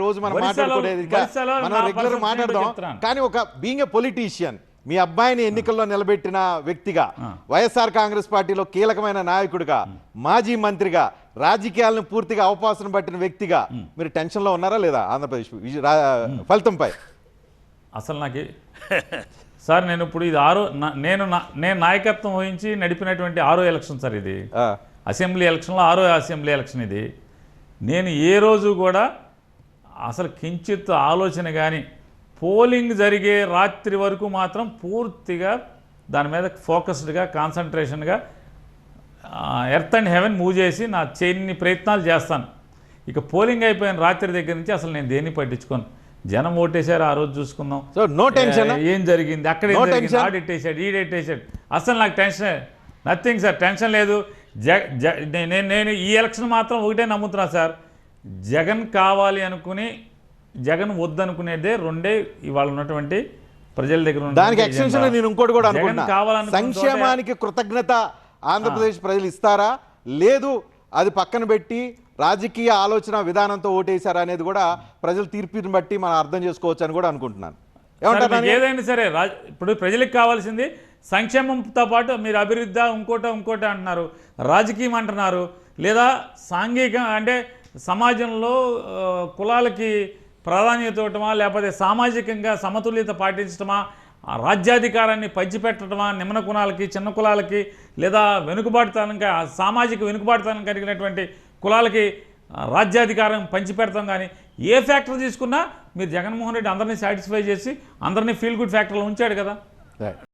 రోజు మనం మనం రెగ్యులర్ మాట్లాడదాం. కానీ ఒక బీయింగ్ ఎ పొలిటీషియన్ మీ అబ్బాయిని ఎన్నికల్లో నిలబెట్టిన వ్యక్తిగా వైఎస్ఆర్ కాంగ్రెస్ పార్టీలో కీలకమైన నాయకుడిగా మాజీ మంత్రిగా రాజకీయాలను పూర్తిగా అవకాశం పట్టిన వ్యక్తిగా మీరు టెన్షన్లో ఉన్నారా లేదా? ఆంధ్రప్రదేశ్ ఫలితంపై. అసలు నాకు సార్ నేను ఇప్పుడు ఇది ఆరో నేను నేను నాయకత్వం వహించి నడిపినటువంటి ఆరో ఎలక్షన్ సార్ ఇది. అసెంబ్లీ ఎలక్షన్లో ఆరో అసెంబ్లీ ఎలక్షన్ ఇది. నేను ఏ రోజు కూడా అసలు కించిత్ ఆలోచన కానీ పోలింగ్ జరిగే రాత్రి వరకు మాత్రం పూర్తిగా దాని మీద ఫోకస్డ్గా కాన్సన్ట్రేషన్గా ఎర్త్ అండ్ హెవెన్ మూవ్ చేసి నా చేయని ప్రయత్నాలు చేస్తాను. ఇక పోలింగ్ అయిపోయిన రాత్రి దగ్గర నుంచి అసలు నేను దేన్ని పట్టించుకోను. జనం ఓటేశారు ఆ రోజు చూసుకుందాం. సో నో టెన్షన్ ఏ- జరిగింది? అక్కడ. ఆడిట్టేసాడు ఈడెట్టేసాడు అసలు నాకు టెన్షన్ నథింగ్ సార్ టెన్షన్ లేదు. జ జ- నే- నేను నేను ఈ ఎలక్షన్ మాత్రం ఒకటే నమ్ముతున్నా సార్. జగన్ కావాలి అనుకుని జగన్ వద్దనుకునేదే రెండే ఇవాళ ఉన్నటువంటి ప్రజల దగ్గర దానికి ఎక్స్టెన్షన్. నేను ఇంకోటి కూడా అనుకుంటున్నా. సంక్షేమానికి కృతజ్ఞత ఆంధ్రప్రదేశ్ ప్రజలు ఇస్తారా? లేదు అది పక్కన పెట్టి రాజకీయ ఆలోచన విధానంతో ఓటేశారా అనేది కూడా ప్రజల తీర్పుని బట్టి మనం అర్థం చేసుకోవచ్చు అని కూడా అనుకుంటున్నాను. ఏమంటారు? ఏదైనా సరే ఇప్పుడు ప్రజలకు కావాల్సింది సంక్షేమంతో పాటు మీరు అభివృద్ధి ఇంకోట ఇంకోట అంటున్నారు. రాజకీయం అంటున్నారు. లేదా సాంఘిక అంటే సమాజంలో కులాలకి ప్రాధాన్యత ఇవ్వటమా లేకపోతే సామాజికంగా సమతుల్యత పాటించటమా రాజ్యాధికారాన్ని పంచిపెట్టడమా నిమ్మన కులాలకి చిన్న కులాలకి లేదా వెనుకబాటుతనంగా సామాజిక వెనుకబాటుతనం కలిగినటువంటి కులాలకి రాజ్యాధికారం పంచిపెడతాం కానీ ఏ ఫ్యాక్టర్ తీసుకున్నా మీరు జగన్మోహన్ రెడ్డి అందరినీ సాటిస్ఫై చేసి అందరినీ ఫీల్ గుడ్ ఫ్యాక్టర్లో ఉంచాడు కదా.